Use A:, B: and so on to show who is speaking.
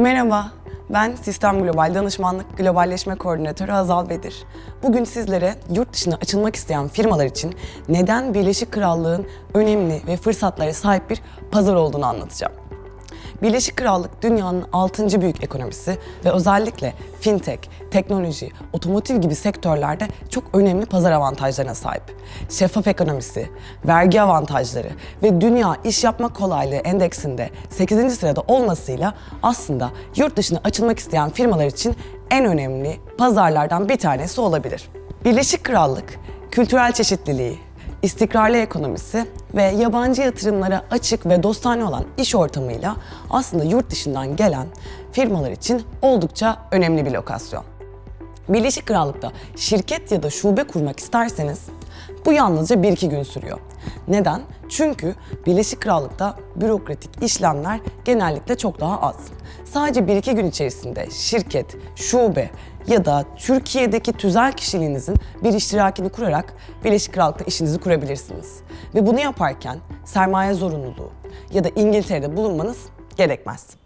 A: Merhaba, ben Sistem Global Danışmanlık Globalleşme Koordinatörü Hazal Bedir. Bugün sizlere yurt dışına açılmak isteyen firmalar için neden Birleşik Krallığın önemli ve fırsatlara sahip bir pazar olduğunu anlatacağım. Birleşik Krallık dünyanın 6. büyük ekonomisi ve özellikle fintech, teknoloji, otomotiv gibi sektörlerde çok önemli pazar avantajlarına sahip. Şeffaf ekonomisi, vergi avantajları ve dünya iş yapma kolaylığı endeksinde 8. sırada olmasıyla aslında yurt dışına açılmak isteyen firmalar için en önemli pazarlardan bir tanesi olabilir. Birleşik Krallık kültürel çeşitliliği, istikrarlı ekonomisi ve yabancı yatırımlara açık ve dostane olan iş ortamıyla aslında yurt dışından gelen firmalar için oldukça önemli bir lokasyon. Birleşik Krallık'ta şirket ya da şube kurmak isterseniz bu yalnızca 1-2 gün sürüyor. Neden? Çünkü Birleşik Krallık'ta bürokratik işlemler genellikle çok daha az. Sadece 1-2 gün içerisinde şirket, şube ya da Türkiye'deki tüzel kişiliğinizin bir iştirakini kurarak Birleşik Krallık'ta işinizi kurabilirsiniz. Ve bunu yaparken sermaye zorunluluğu ya da İngiltere'de bulunmanız gerekmez.